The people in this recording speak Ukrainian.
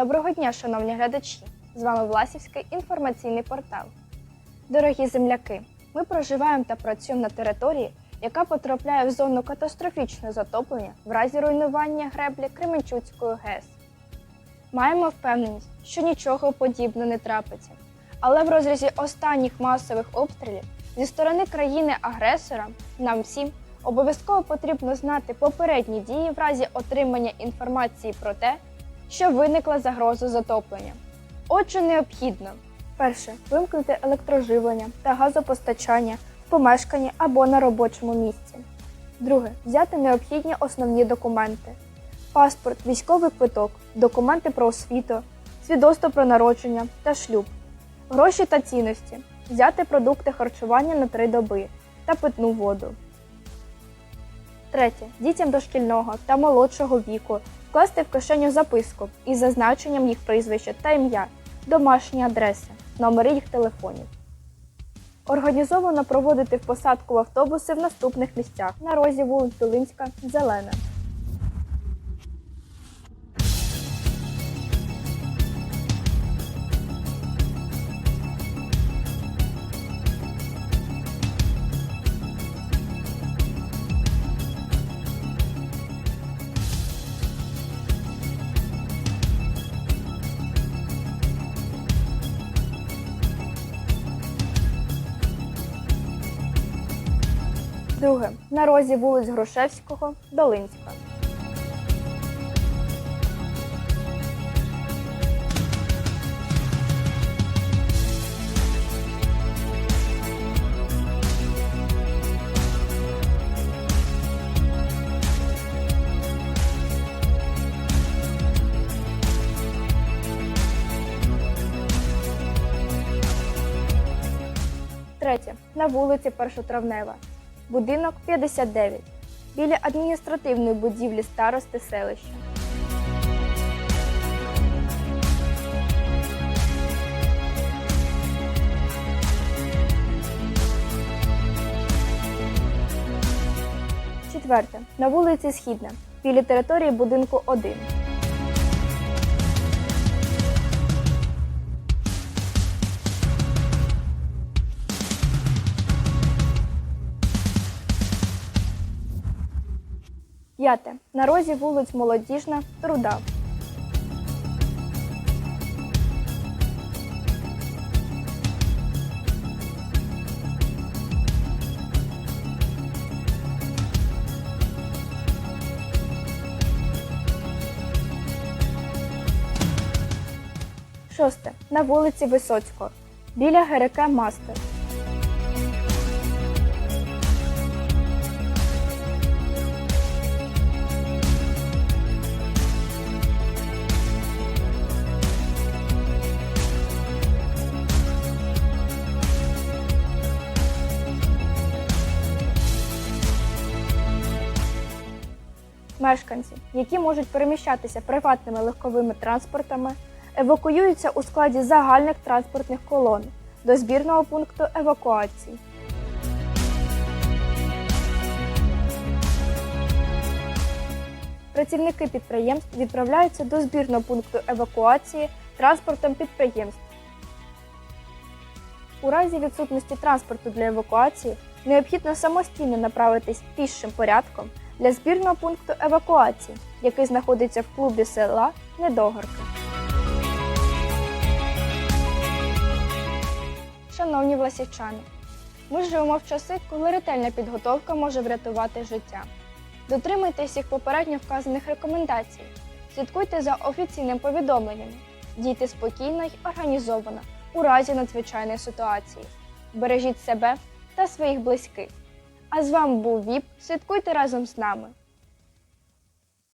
Доброго дня, шановні глядачі! З вами Власівський інформаційний портал. Дорогі земляки, ми проживаємо та працюємо на території, яка потрапляє в зону катастрофічного затоплення в разі руйнування греблі Кременчуцької ГЕС. Маємо впевненість, що нічого подібного не трапиться. Але в розрізі останніх масових обстрілів зі сторони країни-агресора нам всім обов'язково потрібно знати попередні дії в разі отримання інформації про те, що виникла загроза затоплення. Отже, необхідно перше вимкнути електроживлення та газопостачання в помешканні або на робочому місці. Друге взяти необхідні основні документи: паспорт, військовий квиток, документи про освіту, свідоцтво про народження та шлюб, гроші та цінності, взяти продукти харчування на три доби та питну воду. Третє. Дітям дошкільного та молодшого віку вкласти в кишеню записку із зазначенням їх прізвища та ім'я, домашні адреси, номери їх телефонів. Організовано проводити в посадку автобуси в наступних місцях на розі вулиць Долинська, Зелена. Друге. На розі вулиць Грушевського, Долинська. Третє. На вулиці Першотравнева. Будинок 59. Біля адміністративної будівлі старости селища. Четверте. На вулиці Східна. Біля території будинку 1. П'яте. На розі вулиць Молодіжна, Труда. Шосте. На вулиці Висоцького. Біля ГРК Мастер. Мешканці, які можуть переміщатися приватними легковими транспортами, евакуюються у складі загальних транспортних колон до збірного пункту евакуації. Працівники підприємств відправляються до збірного пункту евакуації транспортом підприємств. У разі відсутності транспорту для евакуації необхідно самостійно направитись пішим порядком для збірного пункту евакуації, який знаходиться в клубі села Недогорки. Шановні власівчани, ми живемо в часи, коли ретельна підготовка може врятувати життя. Дотримуйтесь всіх попередньо вказаних рекомендацій, слідкуйте за офіційним повідомленнями, дійте спокійно й організовано у разі надзвичайної ситуації. Бережіть себе та своїх близьких. А з вами був ВІП. Слідкуйте разом з нами.